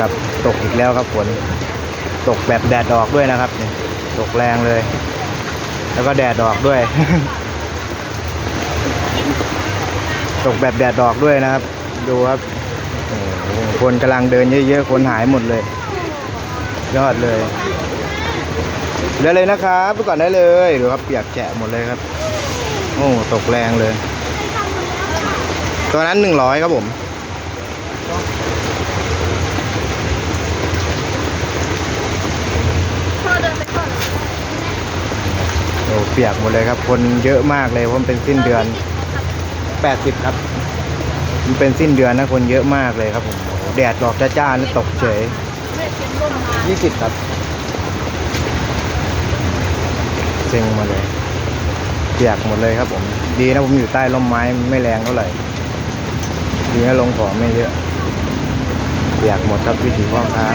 กับตกอีกแล้วครับฝนตกแบบแดดออกด้วยนะครับนี่ตกแรงเลย แล้วก็แดดออกด้วย ตกแบบแดดออกด้วยนะครับ ดูครับคนกำลังเดินเยอะๆคนหายหมดเลย ยอดเลยได้เลยนะครับไปก่อนได้เลยดูครับเปียกแฉะหมดเลยครับ โอ้ตกแรงเลย ตัวนั้นหนึ่งร้อยครับผม พ่อเดินไปก่อน โอ้เปียกหมดเลยครับ คนเยอะมากเลยเพราะมันเป็นสิ้นเดือน80ครับ มันเป็นสิ้นเดือนนะคนเยอะมากเลยครับผมโอ้โหแดดออกจ้าๆนี่ตกเฉยไม่เก็บลมมา20ครับเซ็งมาเลยเปียกหมดเลยครับผม ดีนะผมอยู่ใต้ร่มไม้ไม่แรงเท่าไหร่ดีนะลงของไม่เยอะเปียกหมดครับวิถีพ่อค้า